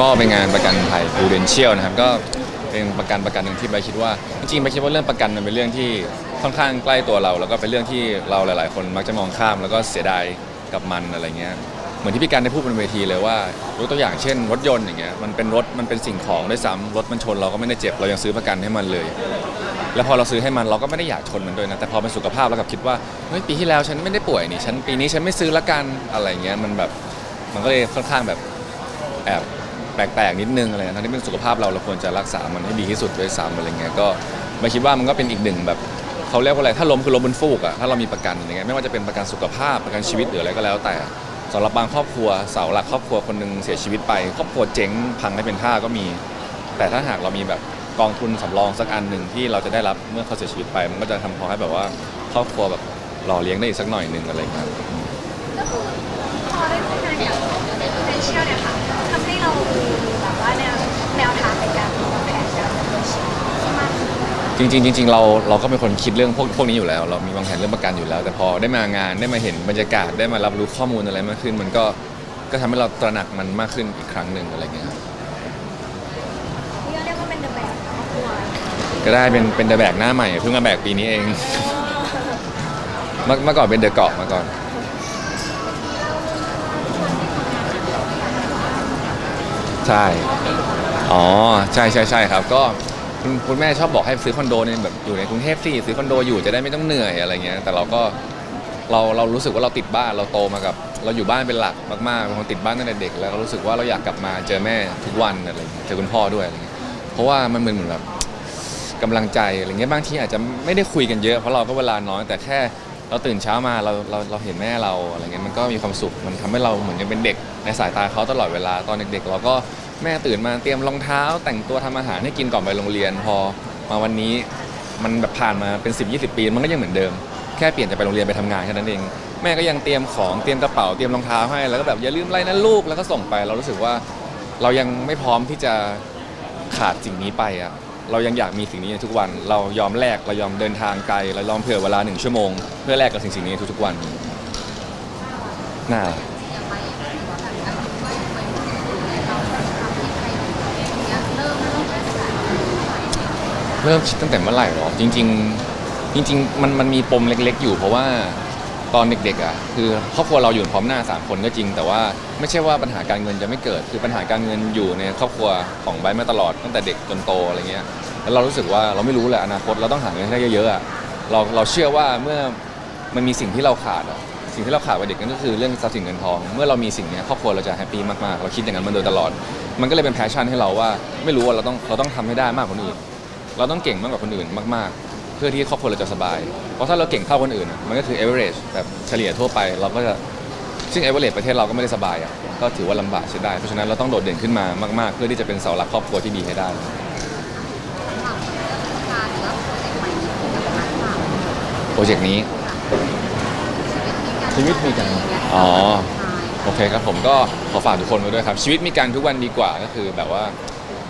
ก็เป็นงานประกันภัย Prudential นะครับก็เป็นประกันประกันหนึ่งที่ใบคิดว่าจริงๆใบคิดว่าเรื่องประกันมันเป็นเรื่องที่ค่อนข้างใกล้ตัวเรา แล้วก็เป็นเรื่องที่เราหลาย ๆ คนมักจะมองข้าม แล้วก็เสียดายกับมันอะไรเงี้ยเหมือนที่พี่การได้พูดบนเวทีเลยว่ายกตัวอย่างเช่น รถยนต์อย่างเงี้ยมันเป็นรถมันเป็นสิ่งของด้วยซ้ำรถมันชนเราก็ไม่ได้เจ็บเรายังซื้อประกันให้มันเลย แล้วพอเราซื้อให้มันเราก็ไม่ได้อยากชนมันด้วยนะแต่พอเป็นสุขภาพเรากลับคิดว่าเฮ้ยปีที่แล้วฉันไม่ได้ป่วยนี่ฉันปีนี้ฉันไม่ซื้อละกันอะไรเงี้ยมันแบบมันก็เลยค่อนข้างแบบแอบ แปลกๆนิดนึงอะไรเงี้ยทั้งที่เป็นสุขภาพเราเราควรจะรักษามันให้ดีที่สุดด้วยซ้ำอะไรเงี้ยก็ไม่คิดว่ามันก็เป็นอีกหนึ่งแบบเขาเรียกว่าอะไรถ้าล้มคือล้มบนฟูกอะถ้าเรามีประกันอะไรเงี้ยไม่ว่าจะเป็นประกันสุขภาพประกันชีวิตหรืออะไรก็แล้ว แต่สำหรับบางครอบครัวเสาหลักครอบครัวคนหนึ่งเสียชีวิตไป ครอบครัวเจ๊งพังไม่เป็นท่าก็มี แต่ถ้าหากเรามีแบบกองทุนสำรองสักอันหนึ่งที่เราจะได้รับเมื่อเขาเสียชีวิตไป มันก็จะทำพอให้แบบว่าครอบครัวแบบหล่อเลี้ยงได้อีกสักหน่อยหนึ่งอะไรเงี้ย ก็คือพอได้ทำงานอย่างใน potential เนี่ยค่ะ ให้เรามีแบบว่าแนวแนวทางในการวางแผนการดำเนินชีวิตที่มากขึ้นจริงๆจริงๆเราเราก็เป็นคนคิดเรื่องพวกพวกนี้อยู่แล้ว เรามีวางแผนเรื่องประกันอยู่แล้ว แต่พอได้มางานได้มาเห็นบรรยากาศได้มารับรู้ข้อมูลอะไรมากขึ้น มันก็ก็ทำให้เราตระหนักมันมากขึ้นอีกครั้งหนึ่งอะไรเงี้ยครับนี่ก็เรียกว่าเป็นเดอะแบบครอบครัวก็ได้เป็นเป็นเดอะแบกหน้าใหม่เพิ่งมาแบกปีนี้เองเมื่อเมื่อก่อนเป็นเดอะเกาะมาก่อน ใช่ อ๋อ ใช่ใช่ใช่ครับ ก็คุณคุณแม่ชอบบอกให้ซื้อคอนโดเนี่ยแบบอยู่ในกรุงเทพสิซื้อคอนโดอยู่จะได้ไม่ต้องเหนื่อยอะไรเงี้ย แต่เราก็เราเรารู้สึกว่าเราติดบ้านเราโตมากับ เราอยู่บ้านเป็นหลักมากๆเป็นคนติดบ้านตั้งแต่เด็ก แล้วก็รู้สึกว่าเราอยากกลับมาเจอแม่ทุกวันอะไรเงี้ยเจอคุณพ่อด้วยอะไรเงี้ยเพราะว่ามันเหมือนเหมือนแบบกำลังใจอะไรเงี้ยบางทีอาจจะไม่ได้คุยกันเยอะเพราะเราก็เวลาน้อยแต่แค่เราตื่นเช้ามาเราเราเราเห็นแม่เราอะไรเงี้ยมันก็มีความสุขมันทำให้เราเหมือนยังเป็นเด็ก ในสายตาเขาตลอดเวลาตอนเด็กๆเราก็แม่ตื่นมาเตรียมรองเท้า แต่งตัวทำอาหารให้กินก่อนไปโรงเรียน พอมาวันนี้มันแบบผ่านมาเป็น 10 20 ปีมันก็ยังเหมือนเดิมแค่เปลี่ยนจากไปโรงเรียนไปทำงานแค่นั้นเองแม่ก็ยังเตรียมของเตรียมกระเป๋าเตรียมรองเท้าให้แล้วก็แบบอย่าลืมอะไรนะลูกแล้วก็ส่งไป เรารู้สึกว่าเรายังไม่พร้อมที่จะขาดสิ่งนี้ไปอะเรายังอยากมีสิ่งนี้ในทุกวัน เรายอมแลกเรายอมเดินทางไกลเรายอมเผื่อเวลาหนึ่งชั่วโมง เพื่อแลกกับสิ่งสิ่งนี้ทุกๆวันน่า เริ่มคิดตั้งแต่เมื่อไหร่หรอจริง ๆ จริง ๆ มันมันมีปมเล็ก ๆ อยู่เพราะว่าตอนเด็กๆอะคือครอบครัวเราอยู่พร้อมหน้าสามคนก็จริง แต่ว่าไม่ใช่ว่าปัญหาการเงินจะไม่เกิด คือปัญหาการเงินอยู่ในครอบครัวของไบร์ทมาตลอดตั้งแต่เด็กจนโตอะไรเงี้ยแล้วเรารู้สึกว่าเราไม่รู้แหละอนาคตเราต้องหาเงินให้ได้เยอะๆอะเราเราเชื่อว่าเมื่อมันมีสิ่งที่เราขาดอะสิ่งที่เราขาดวัยเด็กนั่นก็คือเรื่องทรัพย์สินเงินทอง เมื่อเรามีสิ่งนี้ครอบครัวเราจะแฮปปี้มากๆเราคิดอย่างนั้นมาโดยตลอด มันก็เลยเป็นแพชชั่นให้เราว่าไม่รู้ว่าเราต้องเราต้องทำให้ได้มากกว่าคนอื่น เราต้องเก่งมากกว่าคนอื่นมาก ๆ เพื่อที่ครอบครัวเราจะสบาย เพราะถ้าเราเก่งเท่าคนอื่นอะมันก็คือ average แบบเฉลี่ยทั่วไปเราก็จะซึ่ง average ประเทศเราก็ไม่ได้สบายอะก็ถือว่าลำบากใช้ได้เพราะฉะนั้นเราต้องโดดเด่นขึ้นมามากๆ เพื่อที่จะเป็นเสาหลักครอบครัวที่ดีให้ได้ โปรเจกต์นี้ ชีวิตมีกันอ๋อ โอเคครับผมก็ขอฝากทุกคนไว้ด้วยครับ ชีวิตมีการทุกวันดีกว่าก็คือแบบว่า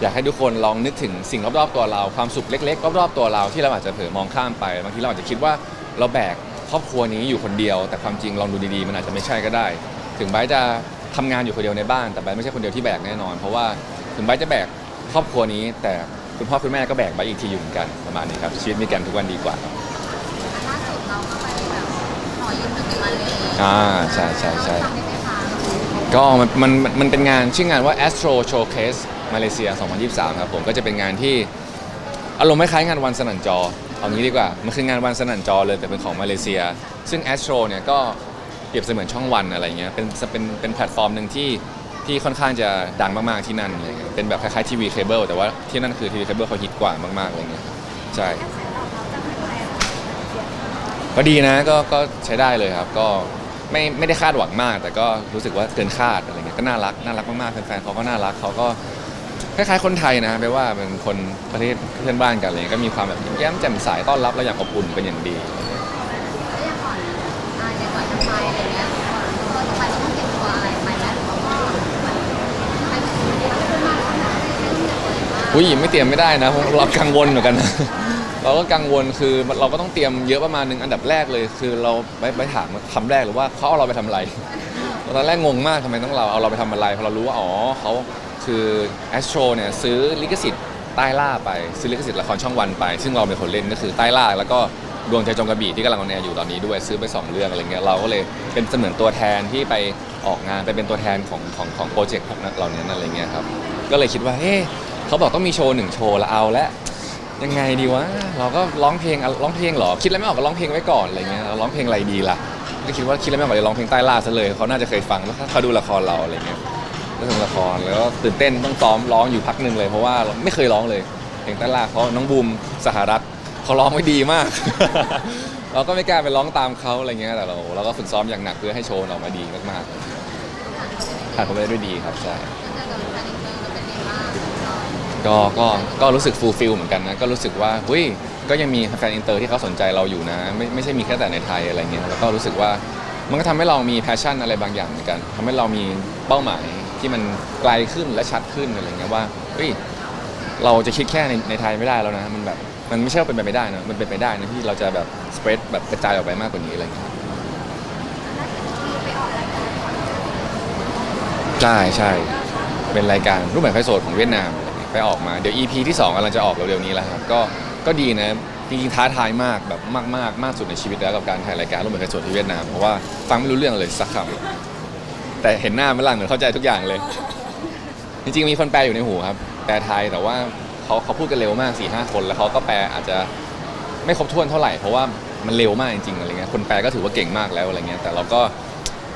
อยากให้ทุกคนลองนึกถึงสิ่งรอบๆตัวเรา ความสุขเล็ก ๆ รอบๆตัวเราที่เราอาจจะเผลอมองข้ามไปบางทีเราอาจจะคิดว่าเราแบกครอบครัวนี้อยู่คนเดียว แต่ความจริงลองดูดีๆ มันอาจจะไม่ใช่ก็ได้ ถึงไบร์ทจะทำงานอยู่คนเดียวในบ้าน แต่ไบร์ทไม่ใช่คนเดียวที่แบกแน่นอน เพราะว่าถึงไบร์ทจะแบกครอบครัวนี้ แต่คุณพ่อคุณแม่ก็แบกไบร์ทอีกทีอยู่เหมือนกันประมาณนี้ครับชีวิตมีกันทุกวันดีกว่าครับล่าสุดเราก็ไปแบบขอยืมเงินมาเลยอ่าใช่ใช่ใช่ทำได้ไหมคะก็มันมันมันเป็นงานชื่องานว่า Astro Showcase มาเลเซีย 2023 ครับผมก็จะเป็นงานที่อารมณ์คล้ายงานวันสนั่นจอ เอางี้ดีกว่า มันคืองานวันสนั่นจอเลยแต่เป็นของมาเลเซีย ซึ่ง Astro เนี่ยก็เปรียบเสมือนช่องวันอะไรเงี้ยเป็นเป็นเป็นแพลตฟอร์มหนึ่งที่ที่ค่อนข้างจะดังมากๆที่นั่นเงี้ยเป็นแบบคล้ายๆทีวีเคเบิลแต่ว่าที่นั่นคือทีวีเคเบิลเขาฮิตกว่ามากๆอะไรเงี้ยใช่ก็ดีนะก็ก็ใช้ได้เลยครับก็ไม่ไม่ได้คาดหวังมาก แต่ก็รู้สึกว่าเกินคาดอะไรเงี้ยก็น่ารักน่ารักมากๆแฟนๆเขาก็น่ารักเขาก็ คล้ายๆคนไทยนะแปลว่าเป็นคนประเทศเพื่อนบ้านกันอะไรเงี้ยก็มีความแบบยิ้มแย้มแจ่มใสต้อนรับและอย่างอบอุ่นเป็นอย่างดี แล้วอย่างก่อนอ่าอย่างก่อนจะไปอะไรเงี้ยก่อนจะไปเราต้องเก็บตัวอะไรไปแล้วหรือว่าก็มันไปถึงเรื่องมากขนาดไหนไม่ต้องเก็บอะไรมากผู้หญิงไม่เตรียมไม่ได้นะเพราะเรากังวลเหมือนกันนะ เราก็กังวลคือเราก็ต้องเตรียมเยอะประมาณหนึงอันดับแรกเลย คือเราไปไปถามคำแรกเลยว่าเขาเอาเราไปทำอะไรตอนแรกงงมากทำไมต้องเราเอาเราไปทำอะไรพอเรารู้ว่าอ๋อเขา คือ Astro เนี่ยซื้อลิขสิทธิ์ใต้ล่าไป ซื้อลิขสิทธิ์ละครช่องวันไป ซึ่งเราเป็นคนเล่นก็คือใต้ล่า แล้วก็ดวงใจจงกระบี่ที่กำลังออนแอร์อยู่ตอนนี้ด้วยซื้อไป 2 เรื่องอะไรเงี้ยเราก็เลยเป็นเสมือนตัวแทนที่ไปออกงานไปเป็นตัวแทนของของของโปรเจกต์ของนักเหล่านี้อะไรเงี้ยครับก็เลยคิดว่าเฮ้เขาบอกต้องมีโชว์หนึ่งโชว์ละเอาละยังไงดีวะเราก็ร้องเพลงร้องเพลงหรอคิดอะไรไม่ออกก็ร้องเพลงไว้ก่อนอะไรเงี้ยเราร้องเพลงอะไรดีล่ะก็คิดว่าคิดอะไรไม่ออกเลยร้องเพลงใต้ล่าซะเลยเขาน่าจะเคยฟังถ้าเขาดูละครเราอะไรเงี้ย เรื่องละครแล้วก็ตื่นเต้นต้องซ้อมร้องอยู่พักหนึ่งเลยเพราะว่าไม่เคยร้องเลยเพลงต้ล่าเพราน้องบูมสหรัฐเขาร้องไว้ดีมาก เราก็ไม่กล้าไปร้องตามเขาอะไรเงี้ยแต่เราเราก็ฝึกซ้อมอย่างหนักเพื่อให้โชว์ออกมาดีมากๆผ่านไปได้ด้วยดีครับใช่ก็ก็ก็รู้สึกฟูลฟิลเหมือนกันนะก็รู้สึกว่าเฮ้ยก็ยังมีแฟนอินเตอร์ที่เขาสนใจเราอยู่นะ ไม่ไม่ใช่มีแค่แต่ในไทยอะไรเงี้ยแล้วก็รู้สึกว่ามันก็ทำให้เรามีแพชชั่นอะไรบางอย่างเหมือนกันทำให้เรามีเป้าหมาย ที่มันไกลขึ้นและชัดขึ้นอะไรเงี้ยว่าเฮ้ยเราจะคิดแค่ในในไทยไม่ได้แล้วนะมันแบบมันไม่ใช่ว่าเป็นไปไม่ได้นะมันเป็นไปได้นะที่เราจะแบบสเปรดแบบกระจายออกไปมากกว่านี้อะไรเงี้ยล่าสุดที่ไปออกรายใช่ใช่เป็นรายการรูปแบบไฟโซดของเวียดนามไปออกมาเดี๋ยว EP ที่2กำลังจะออกเร็วๆนี้แล้วครับก็ก็ดีนะจริงๆท้าทายมากแบบมากมากๆมากสุดในชีวิตแล้วกับการถ่ายรายการรูปแบบไฟโซดที่เวียดนามเพราะว่าฟังไม่รู้เรื่องเลยสักคำ แต่เห็นหน้าไม่ล่างเหมือนเข้าใจทุกอย่างเลย จริงๆมีคนแปลอยู่ในหูครับ แปลไทยแต่ว่าเขาเขาพูดกันเร็วมาก4ี่ห้าคนแล้วเขาก็แปลอาจจะไม่ครบถ้วนเท่าไหร่เพราะว่ามันเร็วมากจริงๆอะไรเงี้ยคนแปลก็ถือว่าเก่งมากแล้วอะไรเงี้ยแต่เราก็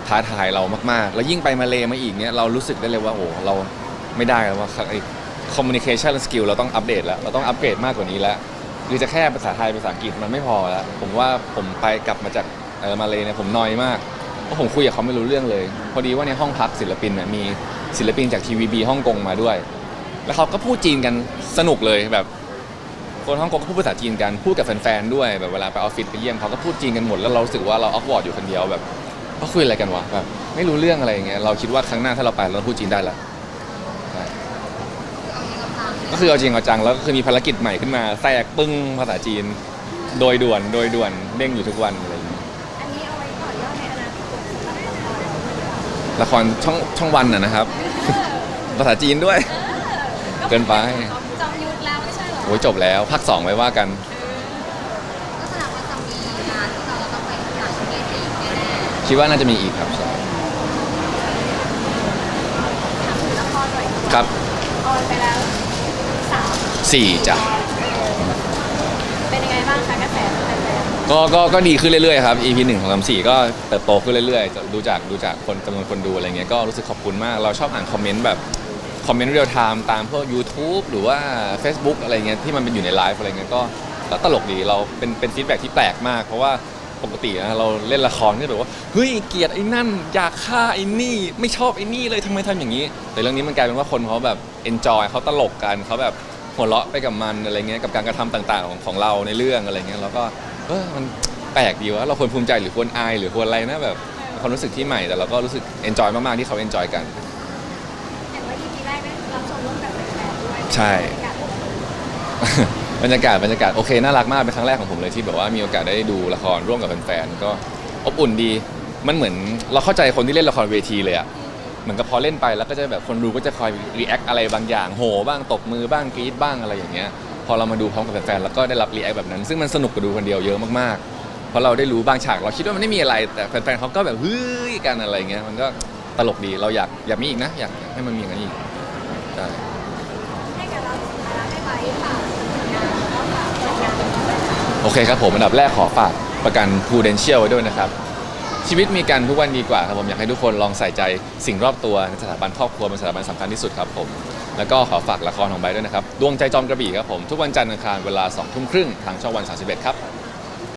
ท้าทายเรามากๆ แล้วยิ่งไปมาเลมาอีกเนี้ยเรารู้สึกได้เลยว่าโอ้เราไม่ได้แล้วว่าไอ้ communication skill เราต้องอัปเดตแล้วเราต้องอัปเกรดมากกว่านี้แล้วคือจะแค่ภาษาไทยภาษาอังกฤษมันไม่พอแล้ว ผมว่าผมไปกลับมาจากเออมาเลเนี่ยผมนอยมาก เพราะผมคุยกับเขาไม่รู้เรื่องเลย พอดีว่าในห้องพักศิลปินเนี่ยมีศิลปินจากทีวีบีฮ่องกงมาด้วย แล้วเขาก็พูดจีนกันสนุกเลยแบบคนฮ่องกงก็พูดภาษาจีนกันพูดกับแฟนๆด้วยแบบเวลาไปออฟฟิศไปเยี่ยมเขาก็พูดจีนกันหมดแล้วเรารู้สึกว่าเราออกวอร์ดอยู่คนเดียวแบบเขาคุยอะไรกันวะแบบไม่รู้เรื่องอะไรอย่างเงี้ยเราคิดว่าครั้งหน้าถ้าเราไปเราพูดจีนได้ล้วใช่ก็คือเอาจริงเอาจังแล้วก็คือมีภารกิจใหม่ขึ้นมาแทรกปึ้งภาษาจีน โดยด่วนโดยด่วนเด้งอยู่ทุกวันเงี้ย อันนี้เอาไว้ก่อนเล่าในอนาคตสำหรับ ละครละครช่องช่องวันน่ะนะครับ ภาษาจีนด้วย เกินไป จอมยุทธแล้วไม่ใช่เหรอโอ้ยจบแล้วภาคสองไว้ว่ากัน ก็แสดงว่าจะมีงานที่เราต้องไปต่างประเทศอีกแน่คิดว่าน่าจะมีอีกครับใช่ถามถึงละครหน่อยดีกว่าครับออนไปแล้วสามสี่จ้ะเป็นยังไงบ้างคะกระแสแฟน ก็ก็ก็ดีขึ้นเรื่อยๆครับ EP หนึ่งของลำสี่ก็เติบโตขึ้นเรื่อยๆจะดูจากดูจากคนจำนวนคนดูอะไรเงี้ยก็รู้สึกขอบคุณมากเราชอบอ่านคอมเมนต์แบบคอมเมนต์เรียลไทม์ตามพวก YouTube หรือว่า Facebook อะไรเงี้ยที่มันเป็นอยู่ในไลฟ์อะไรเงี้ยก็ก็ตลกดีเราเป็นเป็นฟีดแบ็ที่แปลกมาก เพราะว่าปกตินะเราเล่นละครก็แบบว่าเฮ้ยเกลียดไอ้นั่น อยากฆ่าไอ้นี่ ไม่ชอบไอ้นี่เลยทำไมทำอย่างนี้ แต่เรื่องนี้มันกลายเป็นว่าคนเขาแบบเอนจอยเขาตลกกันเขาแบบหัวเราะไปกับมันอะไรเงี้ยกับการกระทำต่างๆของของเราในเรื่องอะไรเงี้ยแล้วก็ เออมันแปลกดีว่าเราควรภูมิใจหรือควรอายหรือควรอะไรนะแบบความรู้สึกที่ใหม่แต่เราก็รู้สึกเอนจอยมากๆที่เขาเอนจอยกันๆเห็นว่า EP แรกได้รับชมร่วมกับแฟนๆด้วยใช่ บรรยากาศบรรยากาศบรรยากาศโอเคน่ารักมากเป็นครั้งแรกของผมเลยที่แบบว่ามีโอกาสได้ดูละครร่วมกับแฟนๆก็อบอุ่นดี มันเหมือนเราเข้าใจคนที่เล่นละครเวทีเลยอะเหมือนกับพอเล่นไปแล้วก็จะแบบคนดูก็จะคอยรีแอคอะไรบางอย่างโหบ้างตบมือบ้างกรี๊ดบ้างอะไรอย่างเงี้ย พอเรามาดูพร้อมกับแฟนๆแล้วก็ได้รับรีแอคแบบนั้น ซึ่งมันสนุกกว่าดูคนเดียวเยอะมากๆเพราะเราได้รู้บางฉากเราคิดว่ามันไม่มีอะไรแต่แฟนๆเขาก็แบบเฮ้ยกันอะไรเงี้ยมันก็ตลกดีเราอยากอยากมีอีกนะ อยากให้มันมีอย่างนั้นอีกใช่ให้กับเราสุดท้ายให้ไว้ฝากผลงานแล้วก็ฝากผลงานด้วยค่ะโอเคครับผมอันดับแรกขอฝากประกัน Prudential ไว้ด้วยนะครับ ชีวิตมีกันทุกวันดีกว่าครับผมอยากให้ทุกคนลองใส่ใจสิ่งรอบตัวในสถาบันครอบครัวเป็นสถาบันสำคัญที่สุดครับผม แล้วก็ขอฝากละครของไบร์ทด้วยนะครับ ดวงใจจอมกระบี่ครับผม ทุกวันจันทร์อังคารเวลา2ทุ่มครึ่งทางช่องวัน 31 ครับ